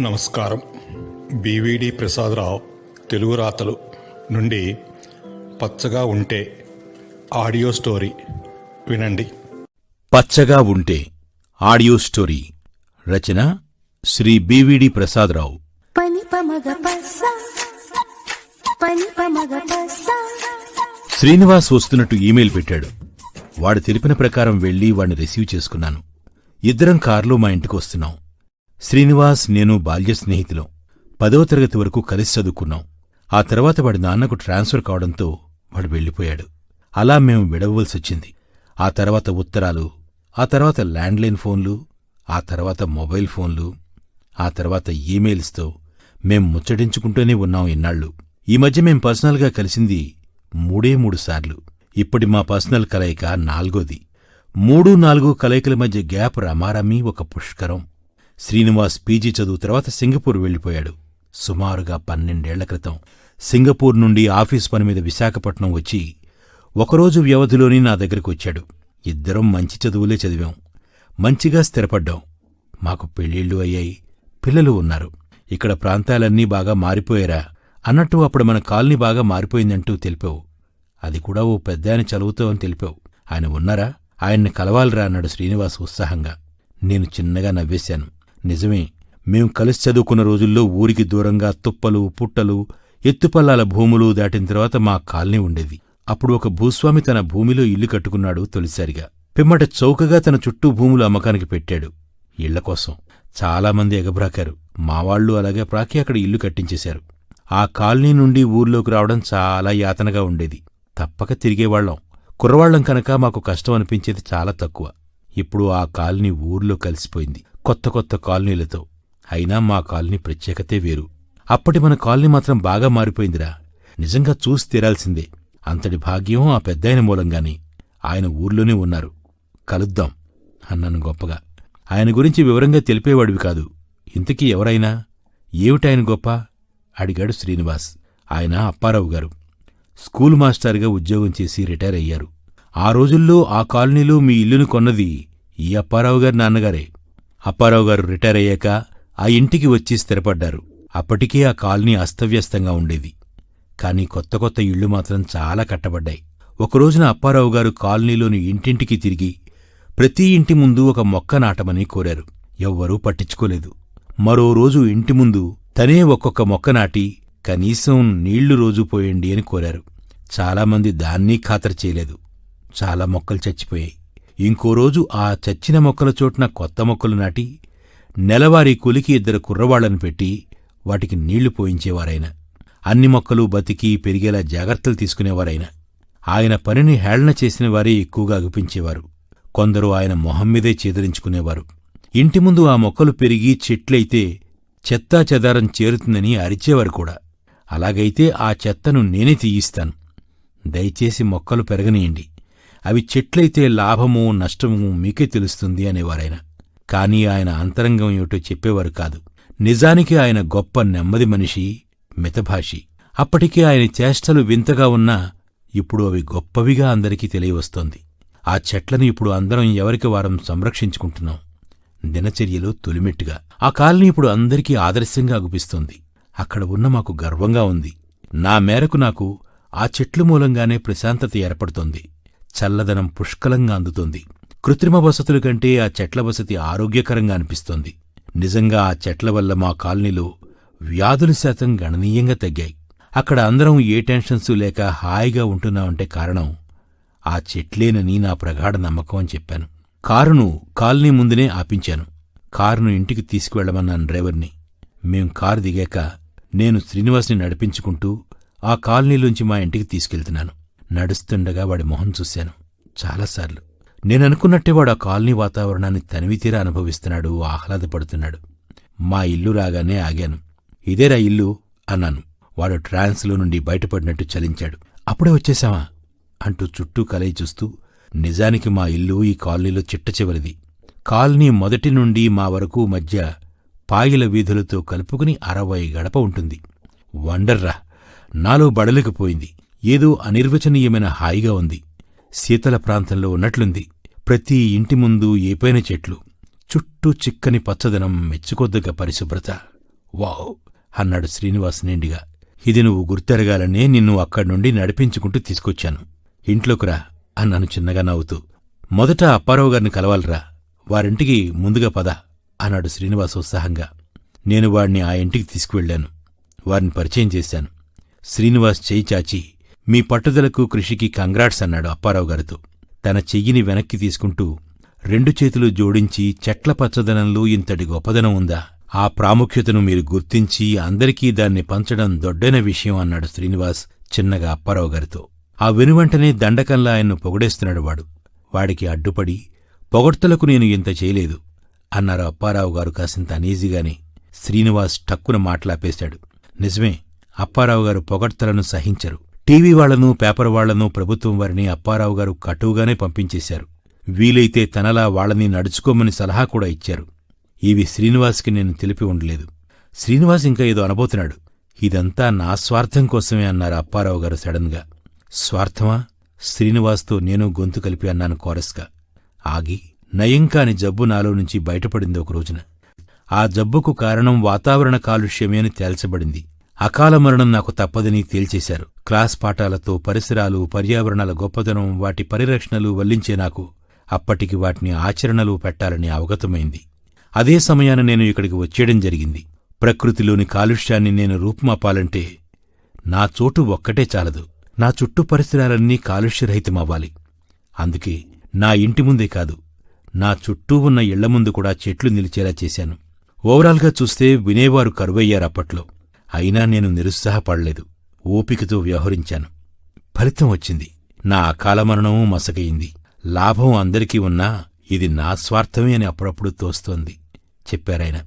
నమస్కారం. బివిడి ప్రసాదరావు తెలుగు రాతలు నుండి పచ్చగా ఉంటే ఆడియో స్టోరీ వినండి. పచ్చగా ఉంటే ఆడియో స్టోరీ రచన శ్రీ బివిడి ప్రసాదరావు. శ్రీనివాస్ వస్తున్నట్టు ఈమెయిల్ పెట్టాడు. వాడు తెలిపిన ప్రకారం వెళ్ళి వాణ్ణి రిసీవ్ చేసుకున్నాను. ఇద్దరం కారులో మా ఇంటికి వస్తున్నాం. శ్రీనివాస్ నేను బాల్య స్నేహితులం. పదవ తరగతి వరకు కలిసి చదువుకున్నాం. ఆ తర్వాత వాడి నాన్నకు ట్రాన్స్ఫర్ కావడంతో వాడు వెళ్ళిపోయాడు. అలా మేము విడవలసొచ్చింది ఆ తర్వాత ఉత్తరాలు ఆ తర్వాత ల్యాండ్లైన్ ఫోన్లు ఆ తర్వాత మొబైల్ ఫోన్లు ఆ తర్వాత ఈమెయిల్స్తో మేం ముచ్చటించుకుంటూనే ఉన్నాం ఇన్నాళ్ళు. ఈ మధ్య మేం పర్సనల్గా కలిసింది మూడే మూడు సార్లు. ఇప్పటి మా పర్సనల్ కలయిక నాలుగోది. మూడు నాలుగు కలయికల మధ్య గ్యాప్ రమారమి ఒక పుష్కరం. శ్రీనివాస్ పీజీ చదువు తర్వాత సింగపూర్ వెళ్ళిపోయాడు. సుమారుగా పన్నెండేళ్ళ క్రితం సింగపూర్ నుండి ఆఫీస్ పని మీద విశాఖపట్నం వచ్చి ఒకరోజు వ్యవధిలోని నా దగ్గరకు వచ్చాడు. ఇద్దరం మంచి చదువులే చదివాం. మంచిగా స్థిరపడ్డాం. మాకు పెళ్ళిళ్ళు అయ్యాయి. పిల్లలు ఉన్నారు. ఇక్కడ ప్రాంతాలన్నీ బాగా మారిపోయారా అన్నట్టు అప్పుడు మన కాలనీ బాగా మారిపోయిందంటూ తెలిపావు. అది కూడా ఓ పెద్దాయన చదువుతావు అని తెలిపావు. ఆయన ఉన్నారా? ఆయన్ని కలవాలిరా అన్నాడు శ్రీనివాస్ ఉత్సాహంగా. నేను చిన్నగా నవ్వేశాను. నిజమే మేం కలిసి చదువుకున్న రోజుల్లో ఊరికి దూరంగా తుప్పలు పుట్టలు ఎత్తుపల్లాల భూములు దాటిన తర్వాత మా కాలనీ ఉండేది. అప్పుడు ఒక భూస్వామి తన భూమిలో ఇల్లు కట్టుకున్నాడు తొలిసారిగా. పిమ్మట చౌకగా తన చుట్టూ భూములు అమ్మకానికి పెట్టాడు. ఇళ్ళకోసం చాలామంది ఎగబ్రాకారు. మావాళ్ళు అలాగే ప్రాకి అక్కడ ఇల్లు కట్టించేశారు. ఆ కాలనీ నుండి ఊర్లోకి రావడం చాలా యాతనగా ఉండేది. తప్పక తిరిగేవాళ్ళం కుర్రవాళ్ళం కనుక మాకు కష్టం అనిపించేది చాలా తక్కువ. ఇప్పుడు ఆ కాలనీ ఊర్లో కలిసిపోయింది. కొత్త కొత్త కాలనీలతో. అయినా మా కాలనీ ప్రత్యేకతే వేరు. అప్పటి మన కాలనీ మాత్రం బాగా మారిపోయిందిరా. నిజంగా చూసి తీరాల్సిందే. అంతటి భాగ్యం ఆ పెద్దాయన మూలంగాని. ఆయన ఊర్లోనే ఉన్నారు. కలుద్దాం అన్నాను గొప్పగా. ఆయన గురించి వివరంగా తెలిపేవాడివి కాదు. ఇంతకీ ఎవరైనా? ఏమిటాయన గొప్ప? అడిగాడు శ్రీనివాస్. ఆయన అప్పారావు గారు. స్కూల్ మాస్టర్గా ఉద్యోగం చేసి రిటైర్ అయ్యారు. ఆ రోజుల్లో ఆ కాలనీలో మీ ఇల్లును కొన్నది ఈ అప్పారావు గారి నాన్నగారే. అప్పారావు గారు రిటైర్ అయ్యాక ఆ ఇంటికి వచ్చి స్థిరపడ్డారు. అప్పటికే ఆ కాలనీ అస్తవ్యస్తంగా ఉండేది. కాని కొత్త కొత్త ఇళ్ళు మాత్రం చాలా కట్టబడ్డాయి. ఒకరోజున అప్పారావు గారు కాలనీలోని ఇంటింటికి తిరిగి ప్రతి ఇంటి ముందు ఒక మొక్క నాటమని కోరారు. ఎవ్వరూ పట్టించుకోలేదు. మరో రోజు ఇంటి ముందు తనే ఒక్కొక్క మొక్క నాటి కనీసం నీళ్ళు రోజు పోయండి అని కోరారు. చాలామంది దాన్ని ఖాతరు చేయలేదు. చాలా మొక్కలు చచ్చిపోయాయి. ఇంకో రోజు ఆ చచ్చిన మొక్కల చోటున కొత్త మొక్కలు నాటి నెలవారీ కూలికి ఇద్దరు కుర్రవాళ్ళను పెట్టి వాటికి నీళ్ళు పోయించేవారాయన అన్ని మొక్కలు బతికి పెరిగేలా జాగ్రత్తలు తీసుకునేవారాయన ఆయన పనిని హేళన చేసిన వారే ఎక్కువగా అగుపించేవారు. కొందరు ఆయన మొహం మీదే చేదరించుకునేవారు. ఇంటి ముందు ఆ మొక్కలు పెరిగి చెట్లయితే చెత్తా చెదారం చేరుతుందని అరిచేవారు కూడా. అలాగైతే ఆ చెత్తను నేనే తీయిస్తాను. దయచేసి మొక్కలు పెరగనీయండి. అవి చెట్లయితే లాభమూ నష్టమూ మీకే తెలుస్తుంది అనేవారాయన కాని ఆయన అంతరంగం ఏమిటో చెప్పేవారు కాదు. నిజానికి ఆయన గొప్ప నెమ్మది మనిషి మితభాషి. అప్పటికే ఆయన చేష్టలు వింతగా ఉన్నా ఇప్పుడు అవి గొప్పవిగా అందరికీ తెలియవస్తోంది. ఆ చెట్లను ఇప్పుడు అందరం ఎవరికి వారం సంరక్షించుకుంటున్నాం? దినచర్యలో తొలిమెట్టుగా. ఆ కాలనీ ఇప్పుడు అందరికీ ఆదర్శంగా అగుపిస్తోంది. అక్కడ ఉన్న మాకు గర్వంగా ఉంది. నా మేరకు నాకు ఆ చెట్లు మూలంగానే ప్రశాంతత ఏర్పడుతోంది. చల్లదనం పుష్కలంగా అందుతోంది. కృత్రిమ వసతుల కంటే ఆ చెట్ల వసతి ఆరోగ్యకరంగా అనిపిస్తోంది. నిజంగా ఆ చెట్ల వల్ల మా కాలనీలో వ్యాధుల శాతం గణనీయంగా తగ్గాయి. అక్కడ అందరం ఏ టెన్షన్స్ లేక హాయిగా ఉంటున్నామంటే కారణం ఆ చెట్లేనని నా ప్రగాఢ నమ్మకం అని చెప్పాను. కారును కాలనీ ముందునే ఆపించాను. కారును ఇంటికి తీసుకువెళ్ళమన్నాను డ్రైవర్ని. మేం కారు దిగాక నేను శ్రీనివాస్ని నడిపించుకుంటూ ఆ కాలనీలోంచి మా ఇంటికి తీసుకెళ్తున్నాను. నడుస్తుండగా వాడి మొహం చూశాను. చాలాసార్లు. నేననుకున్నట్టే వాడు ఆ కాలనీ వాతావరణాన్ని తనివితీరా అనుభవిస్తున్నాడు ఆహ్లాదపడుతున్నాడు. మా ఇల్లు రాగానే ఆగాను. ఇదేరా ఇల్లు? అన్నాను. వాడు ట్రాన్స్లో నుండి బయటపడినట్టు చలించాడు. అప్పుడే వచ్చేశావా అంటూ చుట్టూ కలయి చూస్తూ నిజానికి మా ఇల్లు ఈ కాలనీలో చిట్ట చివరిది. కాలనీ మొదటి నుండి మా వరకు మధ్య పాయిల వీధులతో కలుపుకుని అరవై గడప ఉంటుంది. వండర్రా! నాలో బడలికపోయింది. ఏదో అనిర్వచనీయమైన హాయిగా ఉంది. శీతల ప్రాంతంలో ఉన్నట్లుంది. ప్రతి ఇంటి ముందు ఏపైన చెట్లు. చుట్టూ చిక్కని పచ్చదనం మెచ్చుకొద్దగ పరిశుభ్రత. వావ్! అన్నాడు శ్రీనివాస్ నిండిగా. ఇది నువ్వు గుర్తెరగాలనే నిన్ను అక్కడి నుండి నడిపించుకుంటూ తీసుకొచ్చాను. ఇంట్లోకురా అన్నాను చిన్నగా నవ్వుతూ. మొదట అప్పారావు గారిని కలవాలరా. వారింటికి ముందుగా పద అన్నాడు శ్రీనివాస్ ఉత్సాహంగా. నేను వాడిని ఆ ఇంటికి తీసుకువెళ్ళాను వారిని పరిచయం చేశాను. శ్రీనివాస్ చేయి చాచి మీ పట్టుదలకు కృషికి కంగ్రాట్స్ అన్నాడు అప్పారావు గారితో. తన చెయ్యిని వెనక్కి తీసుకుంటూ రెండు చేతులు జోడించి చెట్ల పచ్చదనంలో ఇంతటి గొప్పదనం ఉందా? ఆ ప్రాముఖ్యతను మీరు గుర్తించి అందరికీ దాన్ని పంచడం దొడ్డైన విషయం అన్నాడు శ్రీనివాస్ చిన్నగా అప్పారావు గారితో. ఆ వెనువెంటనే దండకంలా ఆయన్ను పొగడేస్తున్నాడు వాడు. వాడికి అడ్డుపడి పొగడ్తలకు నేను ఇంత చేయలేదు అన్నారు అప్పారావు గారు కాసింత అనీజీగానే. శ్రీనివాస్ టక్కున మాట్లాపేశాడు. నిజమే అప్పారావు గారు పొగడ్తలను సహించరు. టీవీ వాళ్ళను పేపర్ వాళ్ళను ప్రభుత్వం వారిని అప్పారావు గారు కటువుగానే పంపించేశారు. వీలైతే తనలా వాళ్ళని నడుచుకోమని సలహా కూడా ఇచ్చారు. ఇవి శ్రీనివాస్కి నేను తెలిపి ఉండలేదు. శ్రీనివాస్ ఇంకా ఏదో అనబోతున్నాడు. ఇదంతా నా స్వార్థం కోసమే అన్నారు అప్పారావు గారు సడన్గా స్వార్థమా? శ్రీనివాస్తో నేను గొంతు కలిపి అన్నాను కోరస్గా. ఆగి నయం కాని జబ్బు నాలో నుంచి బయటపడింది ఒక రోజున. ఆ జబ్బుకు కారణం వాతావరణ కాలుష్యమే అని తేల్చబడింది. అకాల మరణం నాకు తప్పదని తేల్చేశారు. క్లాస్ పాఠాలతో పరిసరాలు పర్యావరణాల గొప్పదనం వాటి పరిరక్షణలు వల్లించే నాకు అప్పటికి వాటిని ఆచరణలు పెట్టాలని అవగతమైంది. అదే సమయాన నేను ఇక్కడికి వచ్చేయడం జరిగింది. ప్రకృతిలోని కాలుష్యాన్ని నేను రూపుమాపాలంటే నా చోటు ఒక్కటే చాలదు. నా చుట్టూ పరిసరాలన్నీ కాలుష్యరహితమవ్వాలి. అందుకే నా ఇంటి ముందే కాదు నా చుట్టూ ఉన్న ఇళ్ళ ముందు కూడా చెట్లు నిలిచేలా చేశాను. ఓవరాల్గా చూస్తే వినేవారు కరువయ్యారప్పట్లో అయినా నేను నిరుత్సాహపడలేదు. ఓపికతో వ్యవహరించాను. ఫలితం వచ్చింది. నా అకాల మరణమూ మసకయింది. లాభం అందరికీ ఉన్నా ఇది నా స్వార్థమే అని అప్పుడప్పుడు తోస్తోంది. చెప్పారాయన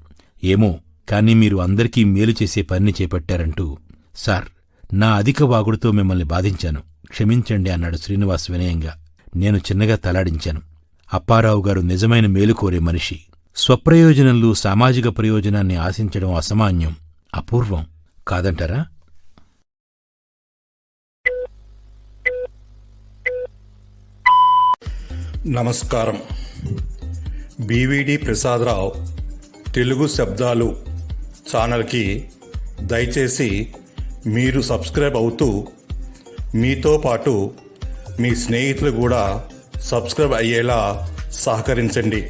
ఏమో కాని మీరు అందరికీ మేలు చేసే పనిని చేపట్టారంటూ. సార్ నా అధిక వాగుడుతో మిమ్మల్ని బాధించాను. క్షమించండి అన్నాడు శ్రీనివాస్ వినయంగా. నేను చిన్నగా తలాడించాను. అప్పారావు గారు నిజమైన మేలు కోరే మనిషి. స్వప్రయోజనంలో సామాజిక ప్రయోజనాన్ని ఆశించడం అసామాన్యం. అపూర్వం. కాదంటారా? నమస్కారం. బీవీడి ప్రసాదరావు తెలుగు శబ్దాలు ఛానల్కి దయచేసి మీరు సబ్స్క్రైబ్ అవుతూ మీతో పాటు మీ స్నేహితులు కూడా సబ్స్క్రైబ్ అయ్యేలా సహకరించండి.